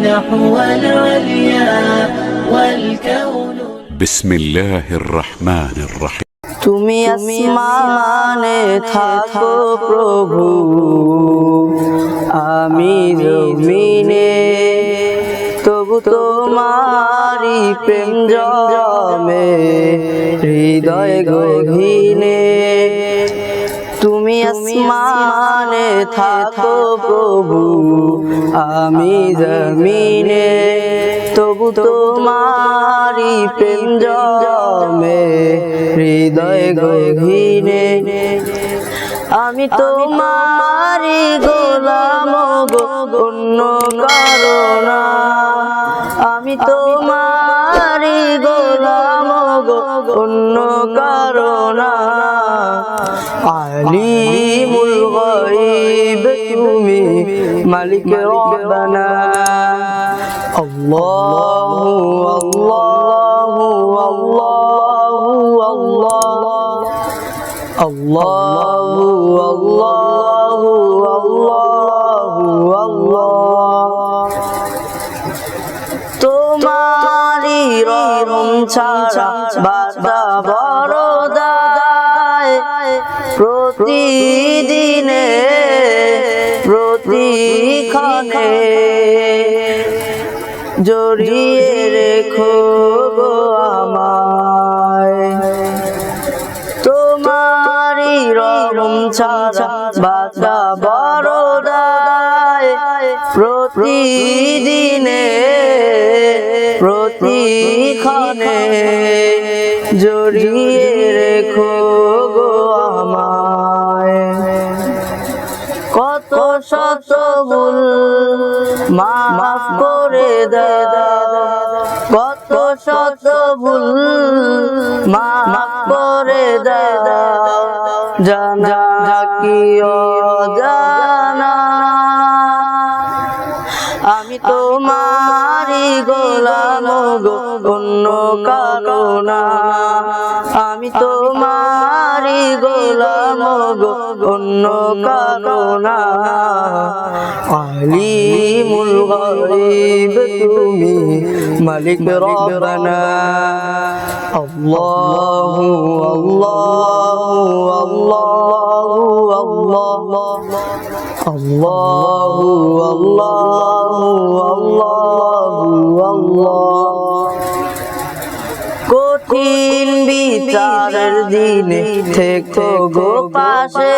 نحو العليا والكون بسم الله الرحمن الرحيم তুমি আসমানে থাকো প্রভু আমি জমিনে তবু তোমারি প্রেম জমে হৃদয় গহীনে তুমি আসমানে থাকো প্রভু আমি জমিনে তবু তোমারি প্রেম জমে হৃদয় গহীনে আমি তোমারি গোলাম গো অন্য কারণা আমি তোমারি আলিমুল গায়ব তুমি মালিক রব্বানা। আল্লাহু আল্লাহু আল্লাহু আল্লাহ। আল্লাহু আল্লাহু আল্লাহু আল্লাহ। তোমারি রহম ছাড়া বাদা প্রতিদিনে প্রতিক্ষণে জড়িয়ে রেখো গো আমায়। তোমারি রহম ছাড়া বাদা বড় প্রতিদিনে প্রতিক্ষণে জড়িয়ে ভুল মাফ করে দাও। কত শত ভুল মাফ করে দাও। জানা কি জানা আমি তোমারি গোলাম গো, অন্য কারণা আমি তোমারি গোলাম গো, অন্য কারণা আলিমুল গায়ব তুমি, মালিক রব্বানা। আল্লাহু আল্লাহু আল্লাহু আল্লাহ আল্লাহু আল্লাহু আল্লাহু। আল্লাহ কঠিন বিচারের দিনে থেকো গো পাশে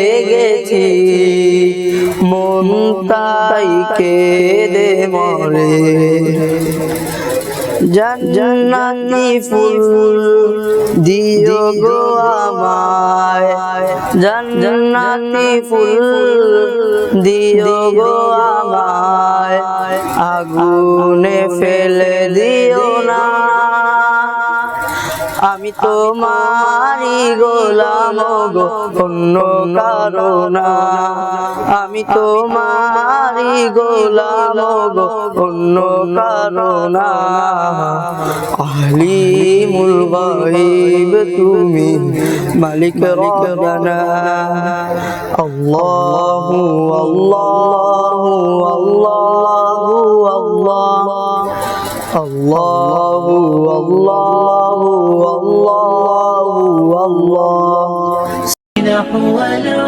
তাই দে মরে। জান্নাতি ফুল দিও গো আমায়। জান্নাতি ফুল দিও গো আমায়। আগুনে ফেলে আমি তোমারি গোলাম গো, অন্য কারও না। আমি তোমারি গোলাম গো, অন্য কারণা আহলি মুল গাইব তুমি, মালিক রব্বানা আল্লাহু। আল্লাহু আল্লাহু। الله الله نحو العليا